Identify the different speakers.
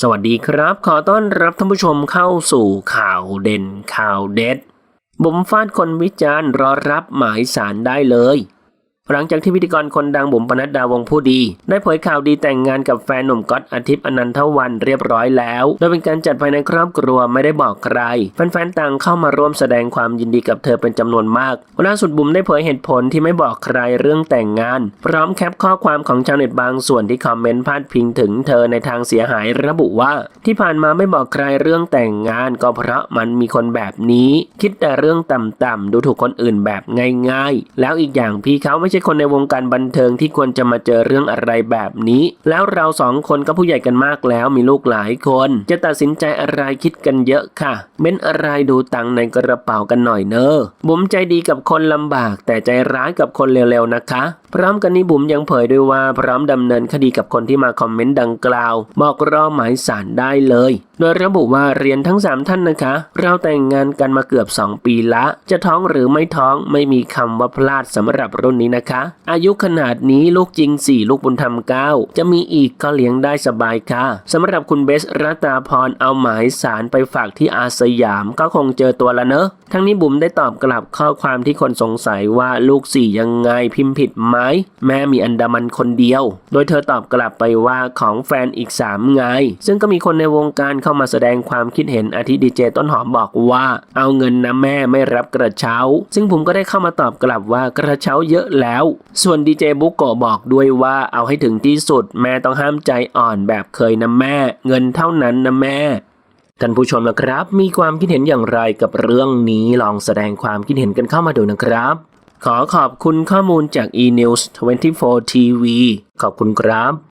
Speaker 1: สวัสดีครับ ขอต้อนรับท่านผู้ชมเข้าสู่ข่าวเด่นข่าวเด็ดบุ๋มฟาดคนวิจารณ์รอรับหมายสารได้เลย หลังจากที่พิธีกรคนดังบุ๋มปนัดดาวงผู้ดี ได้เผยข่าวดีแต่งงานกับแฟนหนุ่มก๊อตอาทิตย์อนันทวันเรียบร้อยแล้ว โดยเป็นการจัดภายในครอบครัวไม่ได้บอกใคร แฟนๆต่างเข้ามาร่วมแสดงความยินดีกับเธอเป็นจำนวนมากล่าสุดบุ๋มได้เผยเหตุผลที่ไม่บอกใครเรื่องแต่งงาน พร้อมแคปข้อความของชาวเน็ตบางส่วนที่คอมเมนต์พาดพิงถึงเธอในทางเสียหายระบุว่า ที่ผ่านมาไม่บอกใครเรื่องแต่งงาน ก็เพราะมันมีคนแบบนี้ คิดแต่เรื่องต่ำๆดูถูกคนอื่นแบบง่าย ๆ แล้วอีกอย่างพี่เขาไม่ช่คนในวงการบันเทิงที่ควรจะมาเจอเรื่องอะไรแบบนี้ แล้วเราสองคนก็ผู้ใหญ่กันมากแล้วมีลูกหลายคน จะตัดสินใจอะไรคิดกันเยอะค่ะเม้นอะไรดูตังในกระเป๋ากันหน่อยเนอะบุ๋มใจดีกับคนลำบาก แต่ใจร้ายกับคนเร็วๆนะคะ พร้อมกันนี้บุ๋มยังเผยด้วยว่าพร้อมดำเนินคดีกับคนที่มาคอมเมนต์ดังกล่าวบอกรอหมายสารได้เลย โดยระบุว่าเรียนทั้ง 3 ท่านนะคะ เราแต่งงานกันมาเกือบ 2 ปีละ จะท้องหรือไม่ท้องไม่มีคำว่าพลาดสำหรับรุ่นนี้นะคะอายุขนาดนี้ลูกจริง 4 ลูกบุญธรรม 9 จะมีอีกก็เลี้ยงได้สบายค่ะสำหรับคุณเบสรัตาพรเอาหมายสารไปฝากที่อาสยามก็คงเจอตัวแล้วเนอะ ทั้งนี้บุ๋มได้ตอบกลับข้อความที่คนสงสัยว่าลูกสี่ยังไงพิมพ์ผิดไหมแม่มีอันดามันคนเดียว โดยเธอตอบกลับไปว่าของแฟนอีก 3 ไง ซึ่งก็มีคนในวงการเข้ามาแสดงความคิดเห็นอาทิดีเจต้นหอมบอกว่า เอาเงินนะแม่ไม่รับกระเช้า ซึ่งผมก็ได้เข้ามาตอบกลับว่ากระเช้าเยอะแล้วส่วนดีเจบุกโกบอกด้วยว่าเอาให้ถึงที่สุดแม่ต้องห้ามใจอ่อนแบบเคยนะแม่ เงินเท่านั้นนะแม่ท่านผู้ชมนะครับ มีความคิดเห็นอย่างไรกับเรื่องนี้ลองแสดงความคิดเห็นกันเข้ามาดูนะครับ ขอขอบคุณข้อมูลจาก eNews 24 TV ขอบคุณครับ